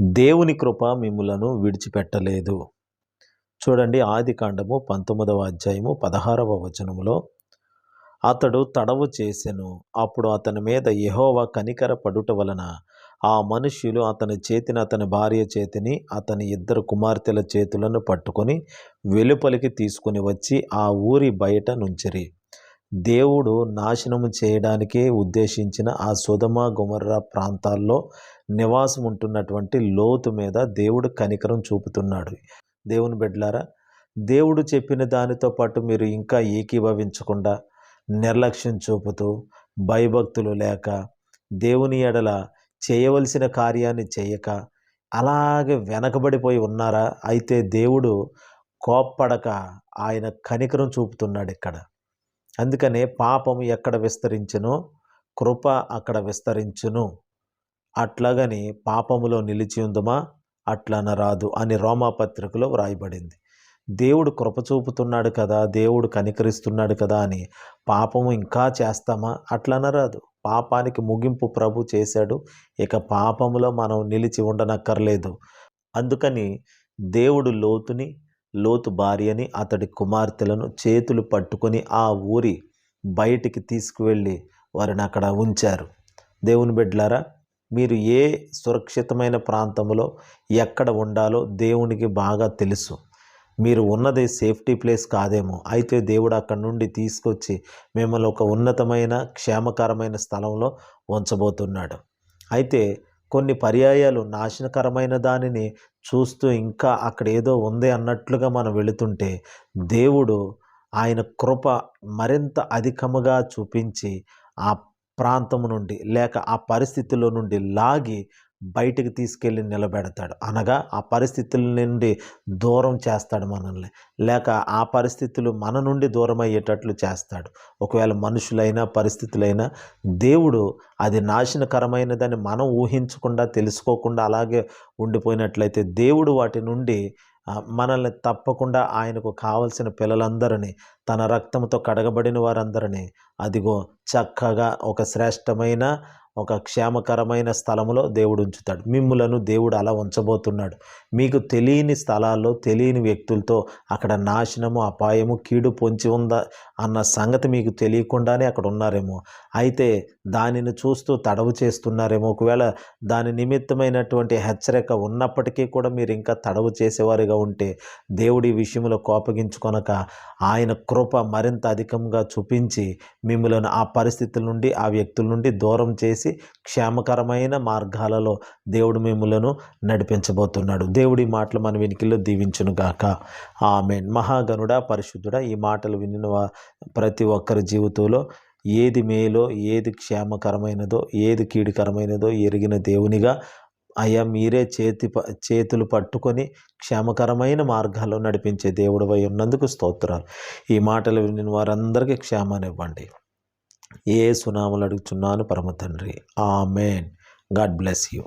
దేవుని కృప మిమ్ములను విడిచిపెట్టలేదు. చూడండి ఆది కాండము పంతొమ్మిదవ అధ్యాయము పదహారవ వచనములో అతడు తడవు చేసెను అప్పుడు అతని మీద యహోవా కనికర పడుట వలన ఆ మనుష్యులు అతని చేతిని అతని భార్య చేతిని అతని ఇద్దరు కుమార్తెల చేతులను పట్టుకొని వెలుపలికి తీసుకుని వచ్చి ఆ ఊరి బయట నుంచిరి. దేవుడు నాశనము చేయడానికే ఉద్దేశించిన ఆ సుధమ గుమర్రా ప్రాంతాల్లో నివాసం ఉంటున్నటువంటి లోతు మీద దేవుడు కనికరం చూపుతున్నాడు. దేవుని బిడ్డలారా దేవుడు చెప్పిన దానితో పాటు మీరు ఇంకా ఏకీభవించకుండా నిర్లక్ష్యం చూపుతూ భయభక్తులు లేక దేవుని ఎడల చేయవలసిన కార్యాన్ని చేయక అలాగే వెనకబడిపోయి ఉన్నారా? అయితే దేవుడు కోప్పడక ఆయన కనికరం చూపుతున్నాడు ఇక్కడ. అందుకనే పాపం ఎక్కడ విస్తరించునో కృప అక్కడ విస్తరించును. అట్లాగని పాపములో నిలిచి ఉందమా? అట్లనరాదు అని రోమాపత్రికలో వ్రాయబడింది. దేవుడు కృప చూపుతున్నాడు కదా దేవుడు కనికరిస్తున్నాడు కదా అని పాపము ఇంకా చేస్తామా? అట్లనరాదు పాపానికి ముగింపు ప్రభు చేశాడు. ఇక పాపములో మనం నిలిచి ఉండనక్కర్లేదు. అందుకని దేవుడు లోతుని లోతు భార్యని అతడి కుమార్తెలను చేతులు పట్టుకొని ఆ ఊరి బయటికి తీసుకువెళ్ళి వారిని అక్కడ ఉంచారు. దేవుని బిడ్డలారా మీరు ఏ సురక్షితమైన ప్రాంతంలో ఎక్కడ ఉండాలో దేవునికి బాగా తెలుసు. మీరు ఉన్నది సేఫ్టీ ప్లేస్ కాదేమో. అయితే దేవుడు అక్కడి నుండి తీసుకొచ్చి మిమ్మల్ని ఒక ఉన్నతమైన క్షేమకరమైన స్థలంలో ఉంచబోతున్నాడు. అయితే కొన్ని పర్యాయాలు నాశనకరమైన దానిని చూస్తూ ఇంకా అక్కడ ఏదో ఉంది అన్నట్లుగా మనం వెళుతుంటే దేవుడు ఆయన కృప మరింత అధికముగా చూపించి ఆ ప్రాంతము నుండి లేక ఆ పరిస్థితుల్లో నుండి లాగి బయటికి తీసుకెళ్ళి నిలబెడతాడు. అనగా ఆ పరిస్థితుల నుండి దూరం చేస్తాడు మనల్ని. లేక ఆ పరిస్థితులు మన నుండి దూరం అయ్యేటట్లు చేస్తాడు. ఒకవేళ మనుషులైనా పరిస్థితులైనా దేవుడు అది నాశనకరమైనదని మనం ఊహించకుండా తెలుసుకోకుండా అలాగే ఉండిపోయినట్లయితే దేవుడు వాటి నుండి మనల్ని తప్పకుండా ఆయనకు కావలసిన పిల్లలందరినీ తన రక్తంతో కడగబడిన వారందరినీ అదిగో చక్కగా ఒక శ్రేష్టమైన ఒక క్షేమకరమైన స్థలములో దేవుడు ఉంచుతాడు మిమ్ములను దేవుడు అలా ఉంచబోతున్నాడు. మీకు తెలియని స్థలాల్లో తెలియని వ్యక్తులతో అక్కడ నాశనము అపాయము కీడు పొంచి ఉందా అన్న సంగతి మీకు తెలియకుండానే అక్కడ ఉన్నారేమో. అయితే దానిని చూస్తూ తడవు చేస్తున్నారేమో. ఒకవేళ దాని నిమిత్తమైనటువంటి హెచ్చరిక ఉన్నప్పటికీ కూడా మీరు ఇంకా తడవు చేసేవారిగా ఉంటే దేవుడి విషయంలో కోపగించుకొనక ఆయన కృప మరింత అధికంగా చూపించి మిమ్మల్ని ఆ పరిస్థితుల నుండి ఆ వ్యక్తుల నుండి దూరం చేసి క్షేమకరమైన మార్గాలలో దేవుడు మిమ్మలను నడిపించబోతున్నాడు. దేవుడి మాటలు మన వెనికిలో దీవించునుగాక ఆమె మహాగనుడ పరిశుద్ధుడ ఈ మాటలు వినిన ప్రతి ఒక్కరి జీవితంలో ఏది మేలో ఏది క్షేమకరమైనదో ఏది కీడుకరమైనదో ఎరిగిన దేవునిగా అయ్యా మీరే చేతి చేతులు పట్టుకొని క్షేమకరమైన మార్గాల్లో నడిపించే దేవుడు వై ఉన్నందుకు స్తోత్రాలు. ఈ మాటలు విని వారందరికీ క్షేమాన్నివ్వండి. ఏ సునాములు అడుగుచున్నాను పరమ తండ్రి ఆమెన్. God bless you.